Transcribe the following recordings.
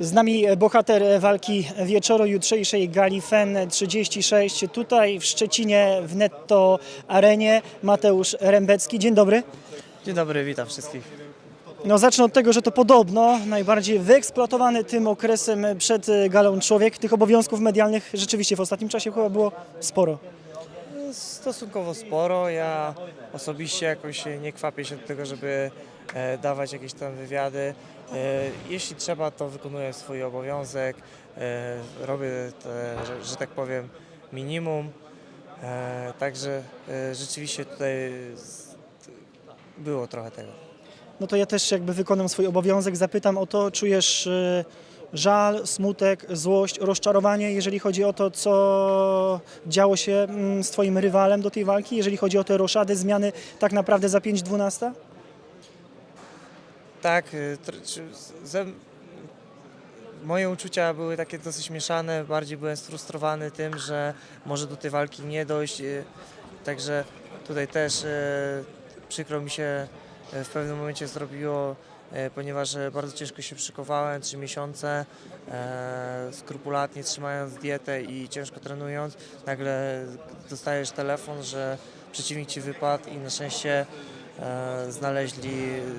Z nami bohater walki wieczoru jutrzejszej gali FEN 36 tutaj w Szczecinie w Netto Arenie Mateusz Rębecki. Dzień dobry. Dzień dobry, witam wszystkich. No zacznę od tego, że to podobno najbardziej wyeksploatowany tym okresem przed galą człowiek. Tych obowiązków medialnych rzeczywiście w ostatnim czasie chyba było sporo. Stosunkowo sporo. Ja osobiście jakoś nie kwapię się do tego, żeby e, dawać jakieś tam wywiady. E, jeśli trzeba, to wykonuję swój obowiązek. E, robię, te, że, że tak powiem, minimum. Także rzeczywiście tutaj było trochę tego. No to ja też jakby wykonam swój obowiązek, zapytam o to, czujesz żal, smutek, złość, rozczarowanie, jeżeli chodzi o to, co działo się mm, z twoim rywalem do tej walki, jeżeli chodzi o te roszady, zmiany tak naprawdę za 5-12? Tak, y, ze, moje uczucia były takie dosyć mieszane. Bardziej byłem sfrustrowany tym, że może do tej walki nie dojść. y, Także tutaj też y, przykro mi się w pewnym momencie zrobiło, y, ponieważ y, bardzo ciężko się szykowałem, trzy miesiące, e, skrupulatnie trzymając dietę i ciężko trenując. Nagle dostajesz telefon, że przeciwnik ci wypadł i na szczęście e, znaleźli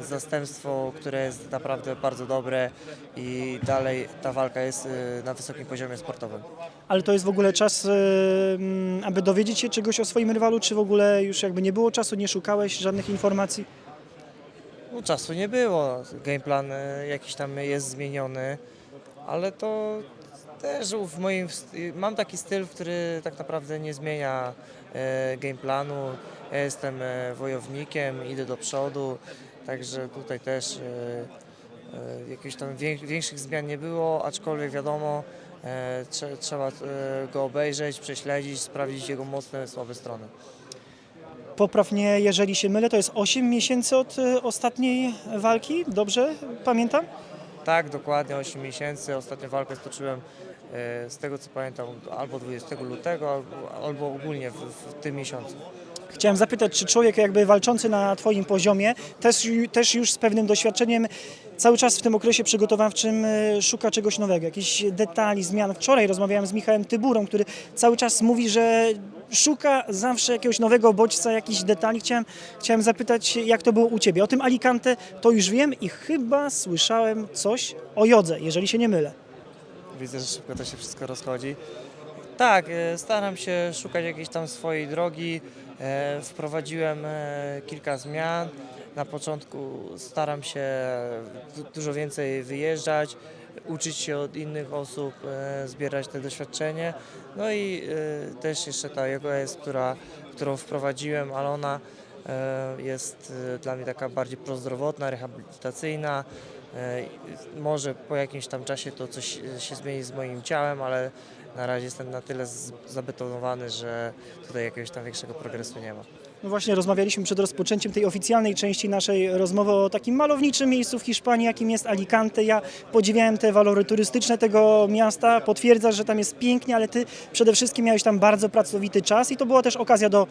zastępstwo, które jest naprawdę bardzo dobre i dalej ta walka jest e, na wysokim poziomie sportowym. Ale to jest w ogóle czas, e, aby dowiedzieć się czegoś o swoim rywalu, czy w ogóle już jakby nie było czasu, nie szukałeś żadnych informacji? No, czasu nie było, gameplan e, jakiś tam jest zmieniony, ale to też w moim, mam taki styl, który tak naprawdę nie zmienia e, gameplanu. Ja jestem e, wojownikiem, idę do przodu, także tutaj też jakichś tam wię- większych zmian nie było, aczkolwiek wiadomo, trze- trzeba go obejrzeć, prześledzić, sprawdzić jego mocne, słabe strony. Popraw mnie, jeżeli się mylę, to jest 8 miesięcy od e, ostatniej walki, dobrze pamiętam? Tak, dokładnie 8 miesięcy. Ostatnią walkę stoczyłem e, z tego co pamiętam albo 20 lutego, albo ogólnie w, w tym miesiącu. Chciałem zapytać, czy człowiek jakby walczący na Twoim poziomie, też, też już z pewnym doświadczeniem, cały czas w tym okresie przygotowawczym e, szuka czegoś nowego, jakichś detali, zmian. Wczoraj rozmawiałem z Michałem Tyburą, który cały czas mówi, że szuka zawsze jakiegoś nowego bodźca, jakichś detali. Chciałem, chciałem zapytać, jak to było u Ciebie. O tym Alicante to już wiem i chyba słyszałem coś o jodze, jeżeli się nie mylę. Widzę, że szybko to się wszystko rozchodzi. Tak, e, staram się szukać jakiejś tam swojej drogi. E, Wprowadziłem e, kilka zmian. Na początku staram się du- dużo więcej wyjeżdżać, uczyć się od innych osób, e, zbierać te doświadczenie. No i też jeszcze ta yoga jest, która, którą wprowadziłem, ale ona jest dla mnie taka bardziej prozdrowotna, rehabilitacyjna. E, Może po jakimś tam czasie to coś e, się zmieni z moim ciałem, ale na razie jestem na tyle zabetonowany, że tutaj jakiegoś tam większego progresu nie ma. No właśnie rozmawialiśmy przed rozpoczęciem tej oficjalnej części naszej rozmowy o takim malowniczym miejscu w Hiszpanii, jakim jest Alicante. Ja podziwiałem te walory turystyczne tego miasta, potwierdzasz, że tam jest pięknie, ale ty przede wszystkim miałeś tam bardzo pracowity czas i to była też okazja do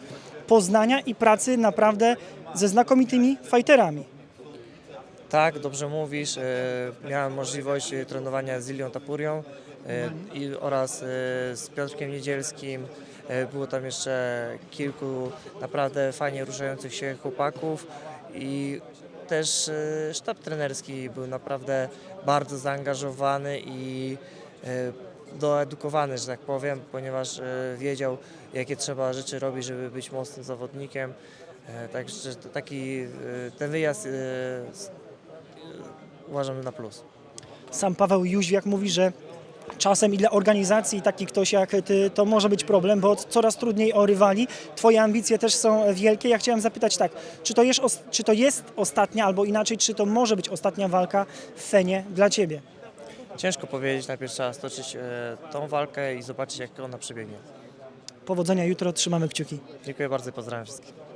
poznania i pracy naprawdę ze znakomitymi fighterami. Tak, dobrze mówisz. e, Miałem możliwość e, trenowania z Ilią Tapurią e, oraz z Piotrkiem Niedzielskim. Było tam jeszcze kilku naprawdę fajnie ruszających się chłopaków i też sztab trenerski był naprawdę bardzo zaangażowany i doedukowany, że tak powiem, ponieważ wiedział, jakie trzeba rzeczy robić, żeby być mocnym zawodnikiem. Także taki ten wyjazd e, s- e, uważam na plus. Sam Paweł Jóźwiak mówi, że czasem i dla organizacji taki ktoś jak ty to może być problem, bo coraz trudniej o rywali. Twoje ambicje też są wielkie. Ja chciałem zapytać tak, czy to jest, czy to jest ostatnia, albo inaczej, czy to może być ostatnia walka w Fenie dla ciebie? Ciężko powiedzieć, najpierw trzeba stoczyć e, tą walkę i zobaczyć jak ona przebiegnie. Powodzenia jutro, trzymamy kciuki. Dziękuję bardzo i pozdrawiam wszystkich.